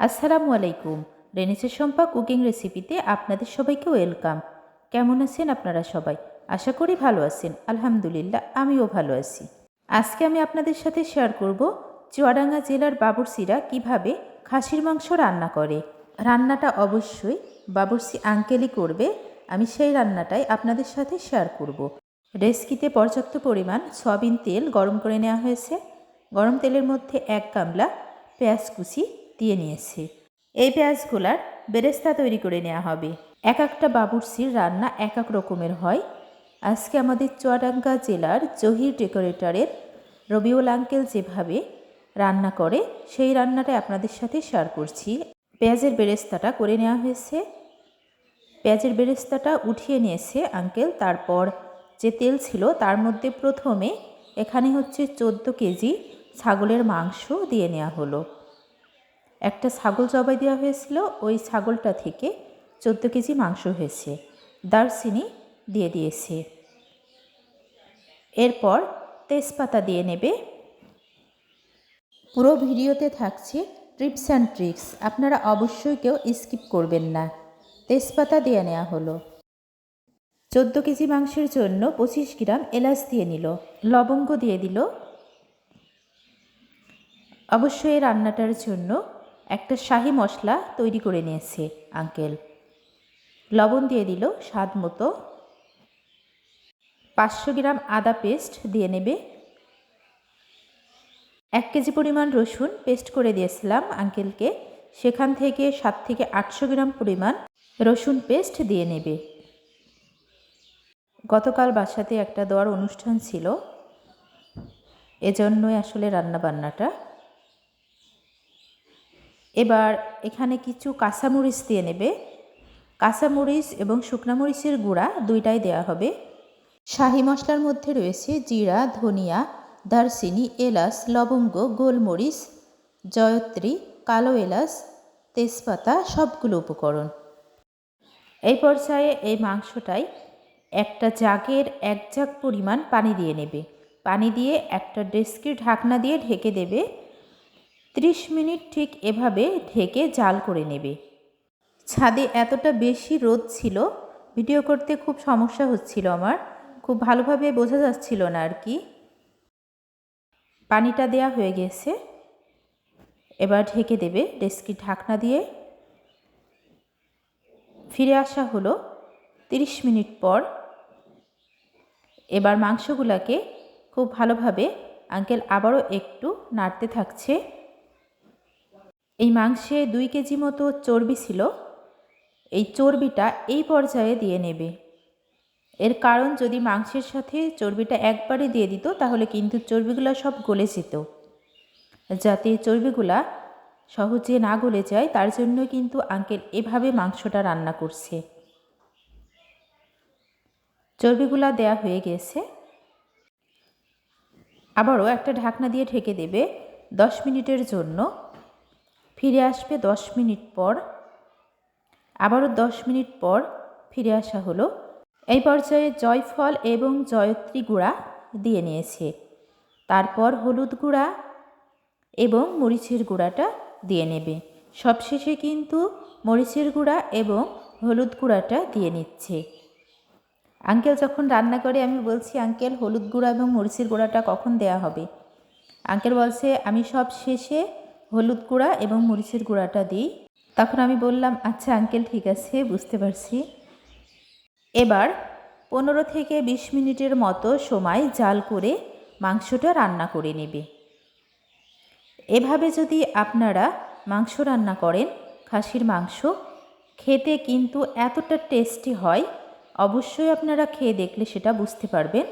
আসসালামু আলাইকুম। রেনিসের সম্পা কুকিং রেসিপিতে আপনাদের সবাইকে ওয়েলকাম। কেমন আছেন আপনারা সবাই? আশা করি ভালো আছেন। আলহামদুলিল্লাহ, আমিও ভালো আছি। আজকে আমি আপনাদের সাথে শেয়ার করব চুয়াডাঙ্গা জেলার বাবুরসিরা কীভাবে খাসির মাংস রান্না করে। রান্নাটা অবশ্যই বাবুরসি আঙ্কেলই করবে। আমি সেই রান্নাটাই আপনাদের সাথে শেয়ার করব। রেসকিতে পর্যাপ্ত পরিমাণ সয়াবিন তেল গরম করে নেওয়া হয়েছে। গরম তেলের মধ্যে এক গামলা পেঁয়াজ কুচি দিয়ে নিয়েছি। এই পেঁয়াজগুলার বেরেস্তা তৈরি করে নেওয়া হবে। এক একটা বাবুরসির রান্না এক এক রকমের হয়। আজকে আমাদের চুয়াডাঙ্গা জেলার জহির ডেকোরেটরের রবিউল আঙ্কেল যেভাবে রান্না করে, সেই রান্নাটাই আপনাদের সাথে শেয়ার করছি। পেঁয়াজের বেরেস্তাটা করে নেওয়া হয়েছে। পেঁয়াজের বেরেস্তাটা উঠিয়ে নিয়েছে আঙ্কেল। তারপর যে তেল ছিল তার মধ্যে প্রথমে এখানে হচ্ছে চোদ্দ কেজি ছাগলের মাংস দিয়ে নেওয়া হলো। একটা ছাগল জবাই দেওয়া হয়েছিল, ওই ছাগলটা থেকে চোদ্দ কেজি মাংস হয়েছে। দারচিনি দিয়ে দিয়েছে। এরপর তেজপাতা দিয়ে নেবে। পুরো ভিডিওতে থাকছে ট্রিপস অ্যান্ড ট্রিক্স। আপনারা অবশ্যই কেউ স্কিপ করবেন না। তেজপাতা দিয়ে নেওয়া হলো। চোদ্দ কেজি মাংসের জন্য পঁচিশ গ্রাম এলাচ দিয়ে নিল। লবঙ্গ দিয়ে দিল। অবশ্যই এই রান্নাটার জন্য একটা শাহি মশলা তৈরি করে নিয়েছে আঙ্কেল। লবণ দিয়ে দিল স্বাদ মতো। পাঁচশো গ্রাম আদা পেস্ট দিয়ে নেবে। এক কেজি পরিমাণ রসুন পেস্ট করে দিয়েছিলাম আঙ্কেলকে। সেখান থেকে সাত থেকে আটশো গ্রাম পরিমাণ রসুন পেস্ট দিয়ে নেবে। গতকাল বাসাতে একটা দেওয়ার অনুষ্ঠান ছিল। এজন্যই আসলে রান্নাবান্নাটা এবার এখানে কিছু কাঁচামরিচ দিয়ে নেবে। কাঁচামরিচ এবং শুকনামরিচের গুঁড়া দুইটাই দেওয়া হবে। শাহি মশলার মধ্যে রয়েছে জিরা, ধনিয়া, দারচিনি, এলাচ, লবঙ্গ, গোলমরিচ, জয়ত্রী, কালো এলাচ, তেজপাতা, সবগুলো উপকরণ। এই পর্যায়ে এই মাংসটাই একটা জাগের এক জাগ পরিমাণ পানি দিয়ে নেবে। পানি দিয়ে একটা ডেস্কির ঢাকনা দিয়ে ঢেকে দেবে। ত্রিশ মিনিট ঠিক এভাবে ঢেকে জাল করে নেবে। ছাদে এতটা বেশি রোদ ছিল, ভিডিও করতে খুব সমস্যা হচ্ছিল আমার। খুব ভালোভাবে বোঝা যাচ্ছিল না আর কি। পানিটা দেয়া হয়ে গেছে। এবার ঢেকে দেবে ডেস্কি ঢাকনা দিয়ে। ফিরে আসা হলো তিরিশ মিনিট পর। এবার মাংসগুলোকে খুব ভালোভাবে আঙ্কেল আবারও একটু নাড়তে থাকছে। এই মাংসে দুই কেজি মতো চর্বি ছিল। এই চর্বিটা এই পর্যায়ে দিয়ে নেবে। এর কারণ যদি মাংসের সাথে চর্বিটা একবারে দিয়ে দিত, তাহলে কিন্তু চর্বিগুলো সব গলে যেত। যাতে চর্বিগুলা সহজে না গলে যায়, তার জন্য কিন্তু আঙ্কেল এভাবে মাংসটা রান্না করছে। চর্বিগুলা দেয়া হয়ে গেছে। আবারও একটা ঢাকনা দিয়ে ঢেকে দেবে দশ মিনিটের জন্য। ফিরে আসবে দশ মিনিট পর। আবারও দশ মিনিট পর ফিরে আসা হলো। এই পর্যায়ে জয়ফল এবং জয়ত্রী গুঁড়া দিয়ে নিয়েছে। তারপর হলুদ গুঁড়া এবং মরিচের গুঁড়াটা দিয়ে নেবে। সবশেষে কিন্তু মরিচের গুঁড়া এবং হলুদ গুঁড়াটা দিয়ে নিচ্ছে। আঙ্কেল যখন রান্না করে, আমি বলছি, আঙ্কেল, হলুদ গুঁড়া এবং মরিচের গুঁড়াটা কখন দেয়া হবে? আঙ্কেল বলছে, আমি সব শেষে হলুদ গুঁড়া এবং মরিচের গুঁড়াটা দিই। তখন আমি বললাম আচ্ছা আঙ্কেল ঠিক আছে, বুঝতে পারছি। এবার পনেরো থেকে বিশ মিনিটের মতো সময় জাল করে মাংসটা রান্না করে নেবে। এভাবে যদি আপনারা মাংস রান্না করেন, খাসির মাংস, খেতে কিন্তু এতটা টেস্টি হয়, অবশ্যই আপনারা খেয়ে দেখলে সেটা বুঝতে পারবেন।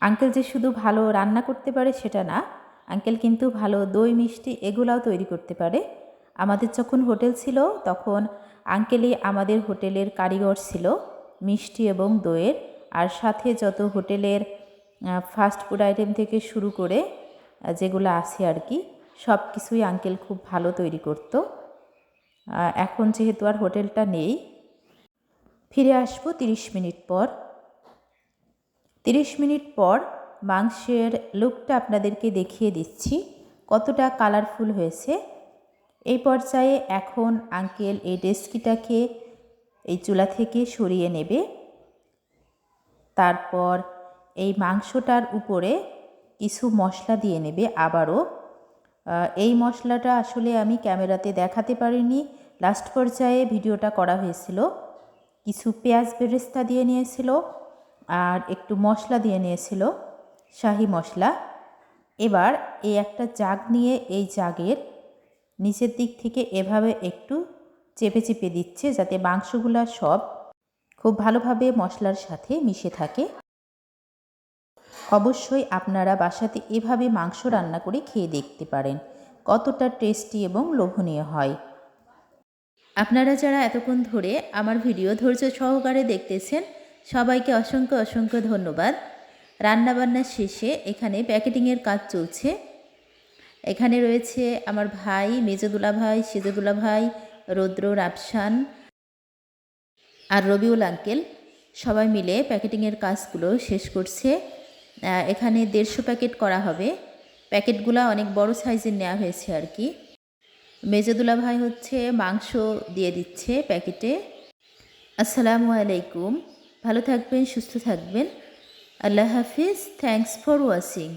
আঙ্কেল যে শুধু ভালো রান্না করতে পারে সেটা না আঙ্কেল কিন্তু ভালো দই, মিষ্টি এগুলাও তৈরি করতে পারে। আমাদের যখন হোটেল ছিল, তখন আঙ্কেলই আমাদের হোটেলের কারিগর ছিল, মিষ্টি এবং দইয়ের। আর সাথে যত হোটেলের ফাস্ট ফুড আইটেম থেকে শুরু করে যেগুলো আছে আর কি সব কিছুই আঙ্কেল খুব ভালো তৈরি করত। এখন যেহেতু আর হোটেলটা নেই, ফিরে আসব তিরিশ মিনিট পর। তিরিশ মিনিট পর মাংসের লুকটা আপনাদেরকে দেখিয়ে দিচ্ছি, কতটা কালারফুল হয়েছে। এই পর্যায়ে এখন আঙ্কেল এই ডেস্কিটাকে এই চুলা থেকে সরিয়ে নেবে। তারপর এই মাংসটার উপরে কিছু মশলা দিয়ে নেবে আবারও। এই মশলাটা আসলে আমি ক্যামেরাতে দেখাতে পারিনি। লাস্ট পর্যায়ে ভিডিওটা করা হয়েছিল। কিছু পেঁয়াজ বেরেস্তা দিয়ে নিয়েছিল আর একটু মশলা দিয়ে নিয়েছিল। শাহি মশলা। এবার এই একটা জাগ নিয়ে এই জাগের নিচের দিক থেকে এভাবে একটু চেপে চেপে দিচ্ছে যাতে মাংসগুলা সব খুব ভালোভাবে মশলার সাথে মিশে থাকে। অবশ্যই আপনারা বাসাতে এভাবে মাংস রান্না করে খেয়ে দেখতে পারেন, কতটা টেস্টি এবং লোভনীয় হয়। আপনারা যারা এতক্ষণ ধরে আমার ভিডিও ধৈর্য সহকারে দেখতেছেন, সবাইকে অসংখ্য অসংখ্য ধন্যবাদ। রান্নাবান্নার শেষে এখানে প্যাকেটিংয়ের কাজ চলছে। এখানে রয়েছে আমার ভাই মেজদুলা ভাই সিজদুলা ভাই রৌদ্র রাপসান আর রবিউল আঙ্কেল। সবাই মিলে প্যাকেটিংয়ের কাজগুলো শেষ করছে। এখানে দেড়শো প্যাকেট করা হবে। প্যাকেটগুলো অনেক বড় সাইজের নেওয়া হয়েছে আর কি। মেজদুলা ভাই হচ্ছে মাংস দিয়ে দিচ্ছে প্যাকেটে। আসসালামু আলাইকুম। ভালো থাকবেন, সুস্থ থাকবেন। আল্লাহ হাফিজ থ্যাংকস ফর ওয়াচিং